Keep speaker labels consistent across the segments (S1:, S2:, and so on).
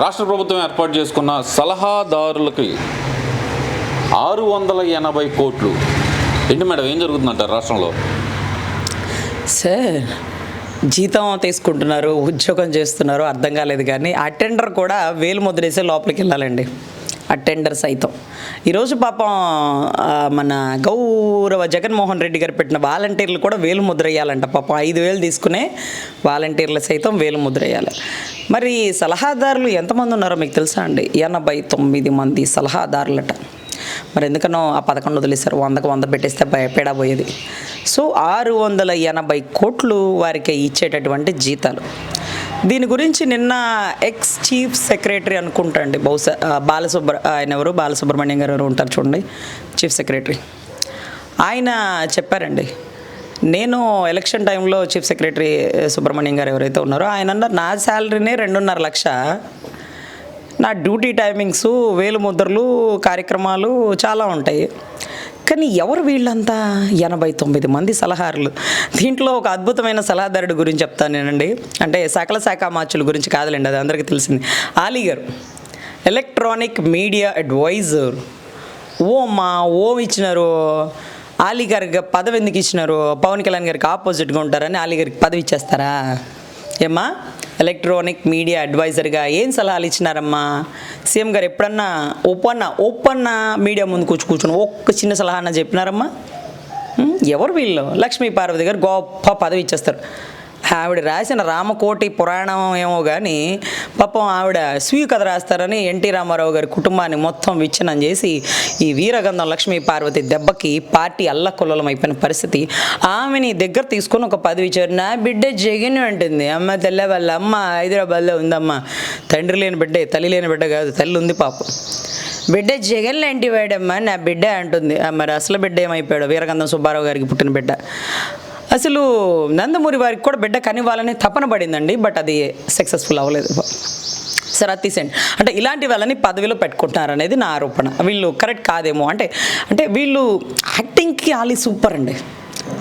S1: రాష్ట్ర ప్రభుత్వం ఏర్పాటు చేసుకున్న సలహాదారులకి ఆరు వందల ఎనభై కోట్లు. ఏంటి మేడం ఏం జరుగుతుందంటారు రాష్ట్రంలో?
S2: సార్ జీతం తీసుకుంటున్నారు ఉద్యోగం చేస్తున్నారు అర్థం కాలేదు కానీ అటెండర్ కూడా వేలు ముద్రేసే లోపలికి వెళ్ళాలండి. అటెండర్ సైతం. ఈరోజు పాపం మన గౌరవ జగన్మోహన్ రెడ్డి గారు పెట్టిన వాలంటీర్లు కూడా వేలు ముద్ర వేయాలంట పాపం ఐదు వేలు తీసుకునే వాలంటీర్లు సైతం వేలు ముద్ర వేయాలి మరి సలహాదారులు ఎంతమంది ఉన్నారో మీకు తెలుసా అండి? ఎనభై తొమ్మిది మంది సలహాదారులట. మరి ఎందుకనో ఆ పథకం వదిలేశారు. వందకు వంద పెట్టేస్తే పే- పేడా పోయేది సో ఆరు వందల ఎనభై కోట్లు వారికి ఇచ్చేటటువంటి జీతాలు. దీని గురించి నిన్న ఎక్స్ చీఫ్ సెక్రటరీ అనుకుంటా అండి బహుశా బాలసుబ్ర ఆయన ఎవరు? బాలసుబ్రహ్మణ్యం గారు ఎవరు ఉంటారు చూడండి. చీఫ్ సెక్రటరీ ఆయన చెప్పారండి నేను ఎలక్షన్ టైంలో చీఫ్ సెక్రటరీ సుబ్రహ్మణ్యం గారు ఎవరైతే ఉన్నారో ఆయన అన్నారు నా శాలరీనే రెండున్నర లక్ష. నా డ్యూటీ టైమింగ్స్ వేలు ముద్రలు కార్యక్రమాలు చాలా ఉంటాయి. కానీ ఎవరు వీళ్ళంతా? ఎనభై తొమ్మిది మంది సలహారులు. దీంట్లో ఒక అద్భుతమైన సలహాదారుడు గురించి చెప్తాను నేనండి. అంటే సకల శాఖ మార్చుల గురించి కాదులేండి అది అందరికీ తెలిసింది. ఆలీ గారు ఎలక్ట్రానిక్ మీడియా అడ్వైజర్. ఓ మా ఓ ఇచ్చినారు. ఆలీ గారికి పదవి ఎందుకు ఇచ్చినారు? పవన్ కళ్యాణ్ గారికి ఆపోజిట్గా ఉంటారని ఆలీ గారికి పదవి ఇచ్చేస్తారా? ఏమ్మా? ఎలక్ట్రానిక్ మీడియా అడ్వైజర్గా ఏం సలహాలు ఇచ్చినారమ్మా? సీఎం గారు ఎప్పుడన్నా ఓపెన్ ఓపెన్ మీడియా ముందు కూర్చు కూర్చుని ఒక్క చిన్న సలహా అన్న చెప్పినారమ్మా? ఎవరు వీళ్ళు? లక్ష్మీ పార్వతి గారు గొప్ప పదవి ఇచ్చేస్తారు. ఆవిడ రాసిన రామకోటి పురాణం ఏమో కానీ పాపం ఆవిడ స్వీయ కథ రాస్తారని ఎన్టీ రామారావు గారి కుటుంబాన్ని మొత్తం విచ్ఛిన్నం చేసి ఈ వీరగంధం లక్ష్మీ పార్వతి దెబ్బకి పార్టీ అల్లకొల్లలం అయిపోయిన పరిస్థితి. ఆమెని దగ్గర తీసుకొని ఒక పదవి ఇచ్చారు నా బిడ్డ జగన్ అంటుంది. అమ్మ తెల్ల వాళ్ళ అమ్మ హైదరాబాద్లో ఉందమ్మ. తండ్రి లేని బిడ్డే తల్లి లేని బిడ్డ కాదు తల్లి ఉంది పాపం. బిడ్డ జగన్ లాంటి వాడమ్మా నా బిడ్డ అంటుంది. ఆ, మరి అసలు బిడ్డ ఏమైపోయాడు వీరగంధం సుబ్బారావు గారికి పుట్టిన బిడ్డ. అసలు నందమూరి వారికి కూడా బిడ్డ కనివ్వాలని తపన పడిందండి బట్ అది సక్సెస్ఫుల్ అవ్వలేదు. సరే అది తీసేయండి. అంటే ఇలాంటి వాళ్ళని పదవిలో పెట్టుకుంటున్నారు అనేది నా ఆరోపణ. వీళ్ళు కరెక్ట్ కాదేమో అంటే అంటే వీళ్ళు యాక్టింగ్కి ఆలి సూపర్ అండి.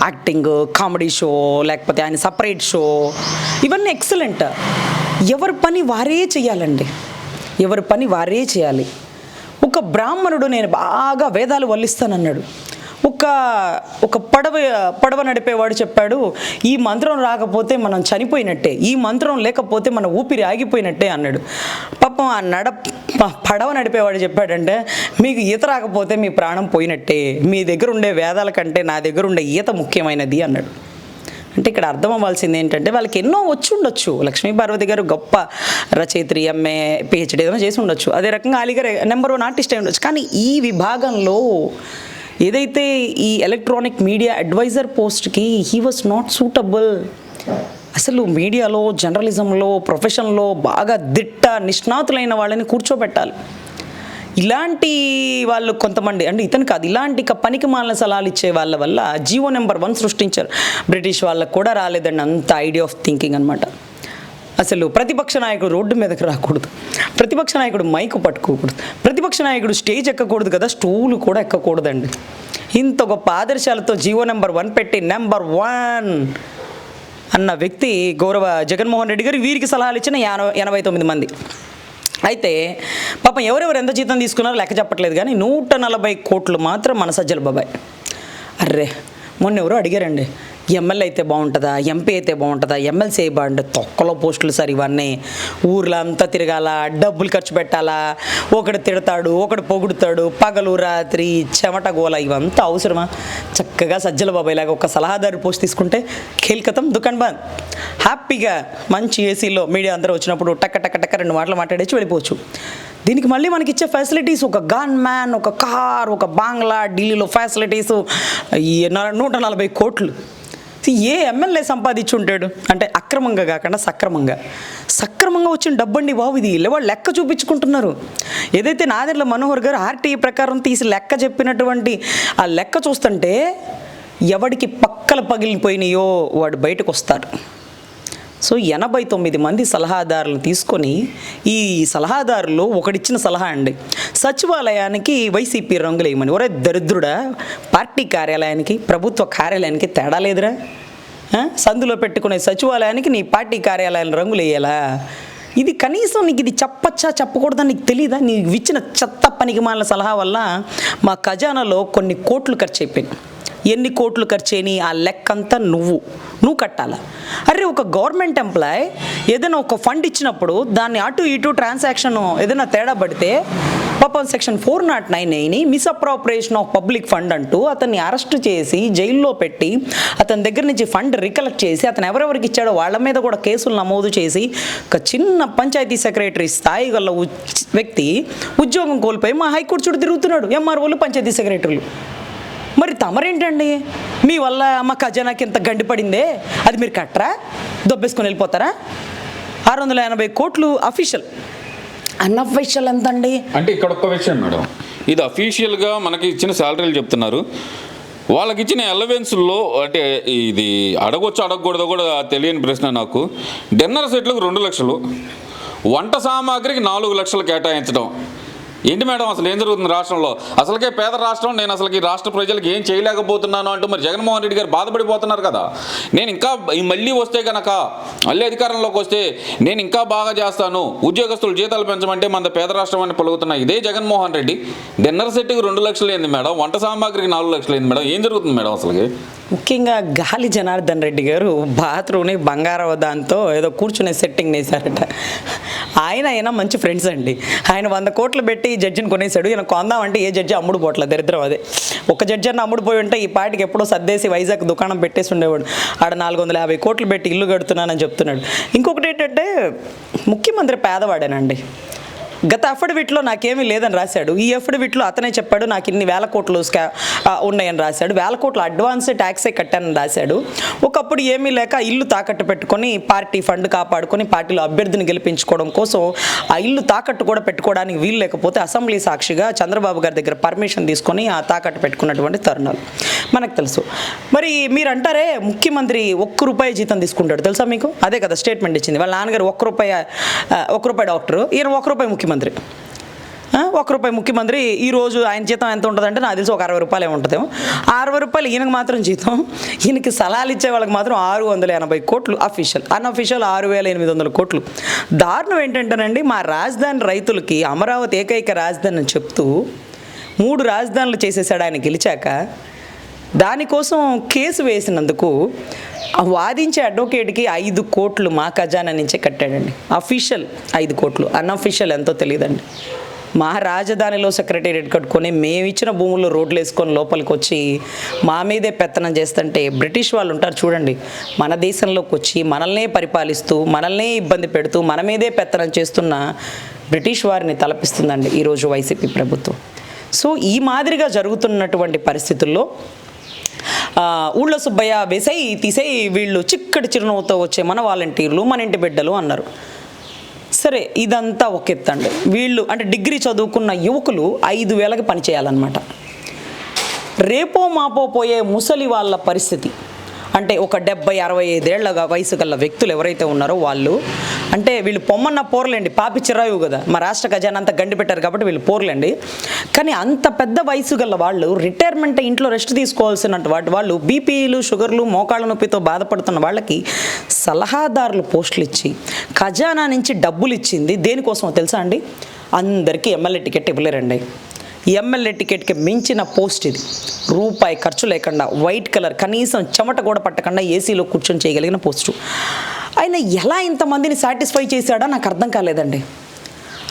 S2: యాక్టింగ్ కామెడీ షో లేకపోతే ఆయన సపరేట్ షో ఇవన్నీ ఎక్సలెంట్ ఎవరి పని వారే చేయాలండి. ఎవరి పని వారే చేయాలి. ఒక బ్రాహ్మణుడు నేను బాగా వేదాలు వల్లిస్తానన్నాడు. ఒక ఒక పడవ పడవ నడిపేవాడు చెప్పాడు ఈ మంత్రం రాకపోతే మనం చనిపోయినట్టే ఈ మంత్రం లేకపోతే మన ఊపిరి ఆగిపోయినట్టే అన్నాడు. పాపం ఆ నడ పడవ నడిపేవాడు చెప్పాడంటే మీకు ఈత రాకపోతే మీ ప్రాణం పోయినట్టే మీ దగ్గర ఉండే వేదాల కంటే నా దగ్గర ఉండే ఈత ముఖ్యమైనది అన్నాడు. అంటే ఇక్కడ అర్థం అవ్వాల్సింది ఏంటంటే వాళ్ళకి ఎన్నో వచ్చి ఉండొచ్చు. లక్ష్మీ పార్వతి గారు గొప్ప రచయిత్రి ఎంఏ పిహెచ్డి ఏదైనా చేసి ఉండొచ్చు. అదే రకంగా అలీగారు నెంబర్ వన్ ఆర్టిస్ట్ అయి ఉండొచ్చు. కానీ ఈ విభాగంలో ఏదైతే ఈ ఎలక్ట్రానిక్ మీడియా అడ్వైజర్ పోస్ట్కి హీ వాజ్ నాట్ సూటబుల్ అసలు మీడియాలో జర్నలిజంలో ప్రొఫెషన్లో బాగా దిట్ట నిష్ణాతులైన వాళ్ళని కూర్చోబెట్టాలి. ఇలాంటి వాళ్ళు కొంతమంది అంటే ఇతను కాదు ఇలాంటి పనికి మాలిన సలహాలు ఇచ్చే వాళ్ళ వల్ల జియో నెంబర్ వన్ సృష్టించారు. బ్రిటిష్ వాళ్ళకు కూడా రాలేదండి అంత ఐడియా ఆఫ్ థింకింగ్ అనమాట అసలు ప్రతిపక్ష నాయకుడు రోడ్డు మీదకి రాకూడదు. ప్రతిపక్ష నాయకుడు మైకు పట్టుకోకూడదు. ప్రతిపక్ష నాయకుడు స్టేజ్ ఎక్కకూడదు కదా స్టూలు కూడా ఎక్కకూడదండి. ఇంత గొప్ప ఆదర్శాలతో జీవో నెంబర్ వన్ పెట్టి నెంబర్ వన్ అన్న వ్యక్తి గౌరవ జగన్మోహన్ రెడ్డి గారు వీరికి సలహాలు ఇచ్చిన ఎనభై తొమ్మిది మంది. అయితే పాపం ఎవరెవరు ఎంత జీతం తీసుకున్నారో లెక్క చెప్పట్లేదు కానీ నూట నలభై కోట్లు మాత్రం మన సజ్జల బాబాయ్. అర్రే మొన్న ఎవరో అడిగారండి ఎమ్మెల్యే అయితే బాగుంటుందా? ఎంపీ అయితే బాగుంటుందా? ఎమ్మెల్సీ అయితే బాగుంటుంది తొక్కలో పోస్టులు సార్ ఇవన్నీ. ఊర్లో అంతా తిరగాల డబ్బులు ఖర్చు పెట్టాలా ఒకడు తిడతాడు ఒకడు పొగుడుతాడు పగలు రాత్రి చెమట గోల ఇవంతా అవసరమా? చక్కగా సజ్జల బాబాయ్ లాగా ఒక సలహాదారు పోస్ట్ తీసుకుంటే కేల్కతం దుకాణ్ బంద్. హ్యాపీగా మంచి ఏసీలో మీడియా అందరూ వచ్చినప్పుడు టక్క టక్క టక్క రెండు మాటలు మాట్లాడేసి వెళ్ళిపోవచ్చు. దీనికి మళ్ళీ మనకి ఇచ్చే ఫెసిలిటీస్ ఒక గన్ మ్యాన్ ఒక కార్ ఒక బాంగ్లా ఢిల్లీలో ఫెసిలిటీస్ ఈ నూట నలభై కోట్లు. ఏ ఎమ్మెల్యే సంపాదించి ఉంటాడు అంటే అక్రమంగా కాకుండా సక్రమంగా. సక్రమంగా వచ్చిన డబ్బండి బాబు ఇది. వాళ్ళు లెక్క చూపించుకుంటున్నారు. ఏదైతే నాదెండ్ల మనోహర్ గారు ఆర్టీఈ ప్రకారం తీసి లెక్క చెప్పినటువంటి ఆ లెక్క చూస్తుంటే ఎవడికి పక్కల పగిలిపోయినాయో వాడు బయటకు వస్తాడు సో ఎనభై తొమ్మిది మంది సలహాదారులను తీసుకొని ఈ సలహాదారులు ఒకడిచ్చిన సలహా అండి సచివాలయానికి వైసీపీ రంగులు వేయమని. ఒరే దరిద్రుడా పార్టీ కార్యాలయానికి ప్రభుత్వ కార్యాలయానికి తేడా లేదురా? సందులో పెట్టుకునే సచివాలయానికి నీ పార్టీ కార్యాలయాల రంగులు వేయాలా? ఇది కనీసం నీకు ఇది చెప్పచ్చా చెప్పకూడదని నీకు తెలియదా నీకు ఇచ్చిన చెత్త పనికి మాలిన సలహా వల్ల మా ఖజానాలో కొన్ని కోట్లు ఖర్చు అయిపోయినాయి. ఎన్ని కోట్లు ఖర్చు అయినాయి ఆ లెక్కంతా నువ్వు. నువ్వు కట్టాలా? అరే ఒక గవర్నమెంట్ ఎంప్లాయ్ ఏదైనా ఒక ఫండ్ ఇచ్చినప్పుడు దాన్ని అటు ఇటు ట్రాన్సాక్షన్ ఏదైనా తేడా పడితే పాపం సెక్షన్ ఫోర్ నాట్ నైన్ అయిని మిస్అప్రాపరేషన్ ఆఫ్ పబ్లిక్ ఫండ్ అంటూ అతన్ని అరెస్ట్ చేసి జైల్లో పెట్టి అతని దగ్గర నుంచి ఫండ్ రికలెక్ట్ చేసి అతను ఎవరెవరికి ఇచ్చాడో వాళ్ళ మీద కూడా కేసులు నమోదు చేసి ఒక చిన్న పంచాయతీ సెక్రటరీ స్థాయి గల వ్యక్తి ఉద్యోగం కోల్పోయి మా హైకోర్టు చుట్టూ తిరుగుతున్నాడు ఎంఆర్ఓలు పంచాయతీ సెక్రటరీలు. మరి తమరేంటండి? మీ వల్ల మా ఖజానాకి ఇంత గండిపడిందే అది మీరు కట్టరా? దొబ్బేసుకొని వెళ్ళిపోతారా? ఆరు వందల ఎనభై కోట్లు అఫీషియల్ అన్అఫీషియల్ ఎంత అండి
S1: అంటే ఇక్కడ ఒక్క విషయం మేడం. ఇది అఫీషియల్గా మనకి ఇచ్చిన శాలరీలు చెప్తున్నారు. వాళ్ళకి ఇచ్చిన అలవెన్స్లో అంటే ఇది అడగొచ్చు అడగకూడదో కూడా తెలియని ప్రశ్న నాకు. డిన్నర్ సెట్లకు రెండు లక్షలు. వంట సామాగ్రికి నాలుగు లక్షలు కేటాయించడం ఏంటి మేడం? అసలు ఏం జరుగుతుంది రాష్ట్రంలో? అసలుకే పేద రాష్ట్రం నేను అసలుకి రాష్ట్ర ప్రజలకు ఏం చేయలేకపోతున్నాను అంటూ మరి జగన్మోహన్ రెడ్డి గారు బాధపడిపోతున్నారు కదా. నేను ఇంకా మళ్ళీ వస్తే కనుక మళ్ళీ అధికారంలోకి వస్తే నేను ఇంకా బాగా చేస్తాను. ఉద్యోగస్తులు జీతాలు పెంచమంటే మన పేద రాష్ట్రం అని పలుకుతున్నాయి. ఇదే జగన్మోహన్ రెడ్డి. డిన్నర్ సెట్కి రెండు లక్షలు ఏంది మేడం. వంట సామాగ్రికి నాలుగు లక్షలు ఏంది మేడం. ఏం జరుగుతుంది మేడం అసలుకి?
S2: ముఖ్యంగా గాలి జనార్దన్ రెడ్డి గారు బాత్రూమ్ని బంగారం దాంతో ఏదో కూర్చునే సెట్టింగ్ వేశారట. ఆయన అయినా మంచి ఫ్రెండ్స్ అండి. ఆయన వంద కోట్లు పెట్టి ఈ జడ్జిని కొనేశాడు. ఈయన కొందామంటే ఏ జడ్జి అమ్ముడు పోట్ల దరిద్రం అదే. ఒక జడ్జి అన్న అమ్ముడు పోయి ఉంటే ఈ పాటికి ఎప్పుడో సర్దేసి వైజాగ్ దుకాణం పెట్టేసి ఉండేవాడు. ఆడ నాలుగు వందల యాభై కోట్లు పెట్టి ఇల్లు కడుతున్నానని చెప్తున్నాడు. ఇంకొకటి ఏంటంటే ముఖ్యమంత్రి పేదవాడేనండి. గత అఫిడవిట్లో నాకేమీ లేదని రాశాడు. ఈ అఫిడవిట్లో అతనే చెప్పాడు నాకు ఇన్ని వేల కోట్లు స్కా ఉన్నాయని రాశాడు. వేల కోట్లు అడ్వాన్స్ ట్యాక్సే కట్టానని రాశాడు. ఒకప్పుడు ఏమీ లేక ఇల్లు తాకట్టు పెట్టుకొని పార్టీ ఫండ్ కాపాడుకొని పార్టీలో అభ్యర్థిని గెలిపించుకోవడం కోసం ఆ ఇల్లు తాకట్టు కూడా పెట్టుకోవడానికి వీలు లేకపోతే అసెంబ్లీ సాక్షిగా చంద్రబాబు గారి దగ్గర పర్మిషన్ తీసుకొని ఆ తాకట్టు పెట్టుకున్నటువంటి తరుణాలు. మనకు తెలుసు. మరి మీరు అంటారే ముఖ్యమంత్రి ఒక్క రూపాయి జీతం తీసుకుంటాడు. తెలుసా మీకు? అదే కదా స్టేట్మెంట్ ఇచ్చింది. వాళ్ళ నాన్నగారు ఒక్క రూపాయి ఒక్క రూపాయి డాక్టర్. ఈయన ఒక్క రూపాయి ముఖ్యమంత్రి ముఖ్యమంత్రి. ఒక రూపాయి ముఖ్యమంత్రి ఈరోజు ఆయన జీతం ఎంత ఉంటుందంటే నాకు తెలిసి ఒక అరవై రూపాయలు ఉంటుందేమో. అరవై రూపాయలు ఈయనకు మాత్రం జీతం ఈయనకి సలహాలు ఇచ్చే వాళ్ళకి మాత్రం ఆరు వందల ఎనభై కోట్లు అఫీషియల్ అన్అఫీషియల్ ఆరు వేల ఎనిమిది వందల కోట్లు. దారుణం ఏంటంటేనండి మా రాజధాని రైతులకి అమరావతి ఏకైక రాజధాని అని చెప్తూ మూడు రాజధానులు చేసేసాడు ఆయన గెలిచాక దానికోసం కేసు వేసినందుకు వాదించే అడ్వకేట్కి ఐదు కోట్లు మా ఖజానా నుంచే కట్టాడండి. అఫీషియల్ ఐదు కోట్లు. అన్అఫీషియల్ ఎంతో తెలియదండి. మా రాజధానిలో సెక్రటేరియట్ కట్టుకొని మేము ఇచ్చిన భూముల్లో రోడ్లు వేసుకొని లోపలికి వచ్చి మా మీదే పెత్తనం చేస్తుంటే బ్రిటిష్ వాళ్ళు ఉంటారు చూడండి. మన దేశంలోకి వచ్చి మనల్నే పరిపాలిస్తూ మనల్నే ఇబ్బంది పెడుతూ మన మీదే పెత్తనం చేస్తున్న బ్రిటిష్ వారిని తలపిస్తుందండి ఈరోజు వైసీపీ ప్రభుత్వం. సో ఈ మాదిరిగా జరుగుతున్నటువంటి పరిస్థితుల్లో ఊళ్ళో సుబ్బయ్య వేసేయి తీసేయి వీళ్ళు చిక్కటి చిరునవ్వుతో వచ్చే మన వాలంటీర్లు మన ఇంటి బిడ్డలు అన్నారు. సరే ఇదంతా ఒక ఎత్తండి. వీళ్ళు అంటే డిగ్రీ చదువుకున్న యువకులు ఐదు వేలకి పనిచేయాలన్నమాట రేపో మాపో పోయే ముసలి వాళ్ళ పరిస్థితి. అంటే ఒక డెబ్బై అరవై ఐదేళ్ళ వయసు గల వ్యక్తులు ఎవరైతే ఉన్నారో వాళ్ళు అంటే వీళ్ళు పొమ్మన్న పోర్లేండి పాపి చిరాయువు కదా. మా రాష్ట్ర ఖజానా అంతా గండి పెట్టారు కాబట్టి వీళ్ళు పోర్లేండి. కానీ అంత పెద్ద వయసు గల వాళ్ళు రిటైర్మెంట్ ఇంట్లో రెస్ట్ తీసుకోవాల్సిన వాటి వాళ్ళు బీపీలు షుగర్లు మోకాళ్ళ నొప్పితో బాధపడుతున్న వాళ్ళకి సలహాదారులు పోస్టులు ఇచ్చి ఖజానా నుంచి డబ్బులు ఇచ్చింది దేనికోసమో తెలుసా అండి? అందరికీ ఎమ్మెల్యే టికెట్ ఇవ్వలేరండి. ఎమ్మెల్యే టికెట్కి మించిన పోస్ట్ ఇది. రూపాయి ఖర్చు లేకుండా వైట్ కలర్ కనీసం చెమట కూడా పట్టకుండా ఏసీలో కూర్చొని చేయగలిగిన పోస్టు. ఆయన ఎలా ఇంతమందిని సాటిస్ఫై చేశాడో నాకు అర్థం కాలేదండి.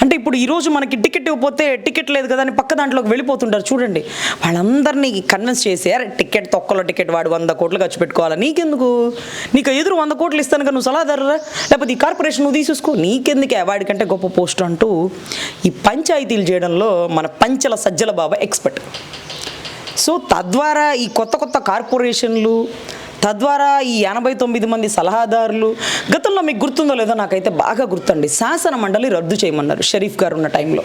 S2: అంటే ఇప్పుడు ఈరోజు మనకి టికెట్ ఇవ్వకపోతే టికెట్ లేదు కదా అని పక్క దాంట్లోకి వెళ్ళిపోతుంటారు. చూడండి. వాళ్ళందరినీ కన్విన్స్ చేసి అరే టికెట్ తొక్కలో టికెట్ వాడు వంద కోట్లు ఖర్చు పెట్టుకోవాలా? నీకెందుకు? నీకు ఎదురు వంద కోట్లు ఇస్తాను కదా నువ్వు సలహాదారురా? లేకపోతే ఈ కార్పొరేషన్ నువ్వు తీసేసుకో. నీకెందుకే వాడికంటే గొప్ప పోస్ట్ అంటూ ఈ పంచాయతీలు చేయడంలో మన పంచల సజ్జల బాబా ఎక్స్పర్ట్ సో తద్వారా ఈ కొత్త కొత్త కార్పొరేషన్లు తద్వారా ఈ ఎనభై తొమ్మిది మంది సలహాదారులు గతంలో మీకు గుర్తుందో లేదో నాకైతే బాగా గుర్తండి. శాసన మండలి రద్దు చేయమన్నారు షరీఫ్ గారు ఉన్న టైంలో.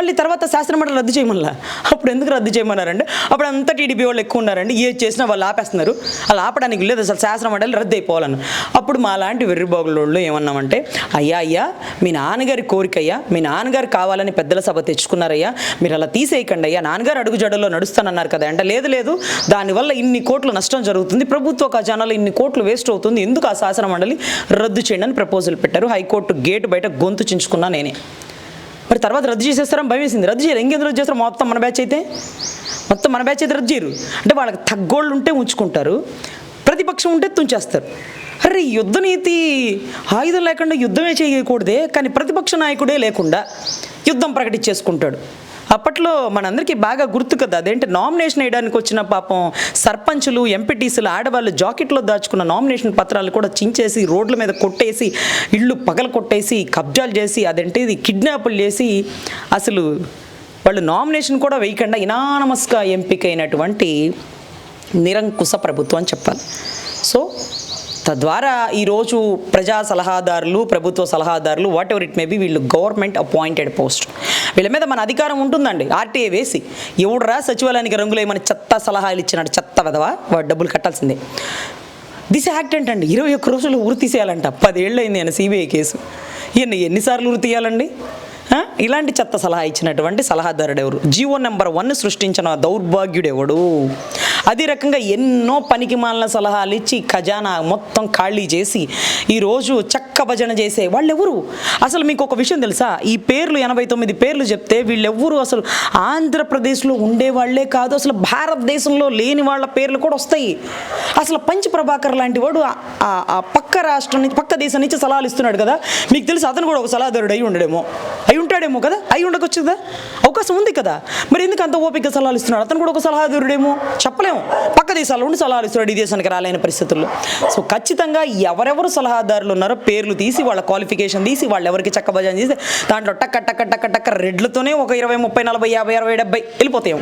S2: మళ్ళీ తర్వాత శాసనమండలి రద్దు చేయమన్నా అప్పుడు ఎందుకు రద్దు చేయమన్నారండి? అప్పుడు అంతా టీడీపీ వాళ్ళు ఎక్కువ ఉన్నారండి. ఏది చేసినా వాళ్ళు ఆపేస్తున్నారు. అలా ఆపడానికి లేదు అసలు శాసనమండలి రద్దు అయిపోవాలని. అప్పుడు మా లాంటి వెర్రిబాగులోళ్ళు ఏమన్నామంటే అయ్యా అయ్యా మీ నాన్నగారి కోరిక అయ్యా మీ నాన్నగారు కావాలని పెద్దల సభ తెచ్చుకున్నారయ్యా మీరు అలా తీసేయకండి అయ్యా. నాన్నగారు అడుగు జడలో నడుస్తానన్నారు కదా అంటే. లేదు లేదు. దానివల్ల ఇన్ని కోట్లు నష్టం జరుగుతుంది. ప్రభుత్వ ఖజానాలో ఇన్ని కోట్లు వేస్ట్ అవుతుంది. ఎందుకు ఆ శాసన మండలి రద్దు చేయండి అని ప్రపోజల్ పెట్టారు. హైకోర్టు గేట్ బయట గొంతు చించుకున్నా నేనే. మరి తర్వాత రద్దు చేసేస్తారని భయం వేసింది. రద్దు చేయరు ఇంకెందుకు రద్దు చేస్తారు? మొత్తం మన బ్యాచ్ అయితే? మొత్తం మన బ్యాచ్ అయితే రద్దు చేయరు. అంటే వాళ్ళకి తగ్గోళ్ళు ఉంటే ఉంచుకుంటారు. ప్రతిపక్షం ఉంటే తుంచేస్తారు. అరే యుద్ధ నీతి ఆయుధం లేకుండా యుద్ధమే చేయకూడదే. కానీ ప్రతిపక్ష నాయకుడే లేకుండా యుద్ధం ప్రకటించేసుకుంటాడు. అప్పట్లో మనందరికీ బాగా గుర్తు కదా అదేంటి నామినేషన్ వేయడానికి వచ్చిన పాపం సర్పంచులు ఎంపీటీసీలు ఆడవాళ్ళు జాకెట్లో దాచుకున్న నామినేషన్ పత్రాలు కూడా చించేసి రోడ్ల మీద కొట్టేసి ఇళ్ళు పగల కొట్టేసి కబ్జాలు చేసి అదేంటి కిడ్నాపులు చేసి అసలు వాళ్ళు నామినేషన్ కూడా వేయకుండా ఇనానమస్గా ఎంపికైనటువంటి నిరంకుశ ప్రభుత్వం చెప్పాలి. సో తద్వారా ఈరోజు ప్రజా సలహాదారులు ప్రభుత్వ సలహాదారులు whatever it may be వీళ్ళు గవర్నమెంట్ అపాయింటెడ్ పోస్ట్ వీళ్ళ మీద మన అధికారం ఉంటుందండి. ఆర్టీఏ వేసి ఎవడురా సచివాలయానికి రంగులు ఏమైనా చెత్త సలహాలు ఇచ్చినాడు? చెత్త వెదవా వాడు డబ్బులు కట్టాల్సిందే. దిస్ యాక్ట్ ఏంటండి? ఇరవై ఒక్క రోజులు ఉరి తీసేయాలంట. పదేళ్ళు అయింది ఆయన సిబిఐ కేసు. ఈయన ఎన్నిసార్లు ఉరి తీయాలండి? ఇలాంటి చెత్త సలహా ఇచ్చినటువంటి సలహాదారుడు ఎవరు? జీవో నెంబర్ వన్ సృష్టించిన దౌర్భాగ్యుడు ఎవడు? అదే రకంగా ఎన్నో పనికి మాలిన సలహాలు ఇచ్చి ఖజానా మొత్తం ఖాళీ చేసి ఈరోజు చక్క భజన చేసే వాళ్ళు ఎవరు అసలు మీకు ఒక విషయం తెలుసా? ఈ పేర్లు ఎనభై తొమ్మిది పేర్లు చెప్తే వీళ్ళెవ్వరు అసలు ఆంధ్రప్రదేశ్లో ఉండే వాళ్ళే కాదు అసలు భారతదేశంలో లేని వాళ్ళ పేర్లు కూడా వస్తాయి. అసలు పంచ ప్రభాకర్ లాంటి వాడు ఆ- ఆ- పక్క రాష్ట్రం నుంచి పక్క దేశం నుంచి సలహాలు ఇస్తున్నాడు కదా? మీకు తెలుసు అతను కూడా ఒక సలహాదారుడు అయి ఉండడేమో. అయి ఉంటాడేమో కదా? అయి ఉండకొచ్చు కదా? అవకాశం ఉంది కదా? మరి ఎందుకు అంత ఓపిక సలహాలు ఇస్తున్నాడు? అతను కూడా ఒక సలహాదారుడేమో? చెప్పలేము పక్క దేశాల్లో ఉండి సలహాలు ఇస్తున్నాడు ఈ దేశానికి రాలేని పరిస్థితుల్లో. సో ఖచ్చితంగా ఎవరెవరు సలహాదారులు ఉన్నారో పేర్లు తీసి వాళ్ళ క్వాలిఫికేషన్ తీసి వాళ్ళు ఎవరికి చక్క భజన చేసి దాంట్లో టక్క టక్క టక్క టక్క రెడ్లతోనే ఒక ఇరవై ముప్పై నలభై యాభై అరవై డెబ్బై వెళ్ళిపోతాయేమో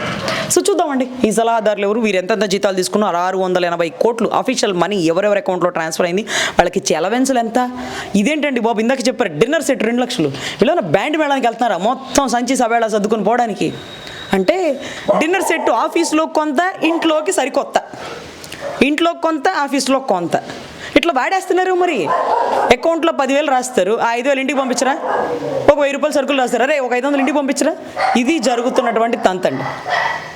S2: సో చూద్దామండి ఈ సలహాదారులు ఎవరు? వీరు ఎంతెంత జీతాలు తీసుకున్నారు? ఆరు వందల ఎనభై కోట్లు అఫీషియల్ మనీ ఎవరెవరి అకౌంట్లో ట్రాన్స్ఫర్ అయింది? వాళ్ళకి చెలవెన్సులు ఎంత? ఇదేంటండి బాబు ఇందాక చెప్పారు డిన్నర్ సెట్ రెండు లక్షలు. వీళ్ళ బ్యాండ్ మేళానికి వెళ్తున్నారా? మొత్తం సంచి సవేళ సర్దుకుని పోవడానికి. అంటే డిన్నర్ సెట్ ఆఫీస్లో కొంత ఇంట్లోకి సరికొత్త. ఇంట్లో కొంత ఆఫీస్లో కొంత. ఇట్లా వాడేస్తున్నారు మరి? అకౌంట్లో పదివేలు రాస్తారు. ఆ ఐదు వేలు ఇంటికి పంపించరా? ఒక వెయ్యి రూపాయలు సరుకులు రాస్తారు? అరే ఒక ఐదు వందలు ఇంటికి పంపించరా? ఇది జరుగుతున్నటువంటి తంతండి.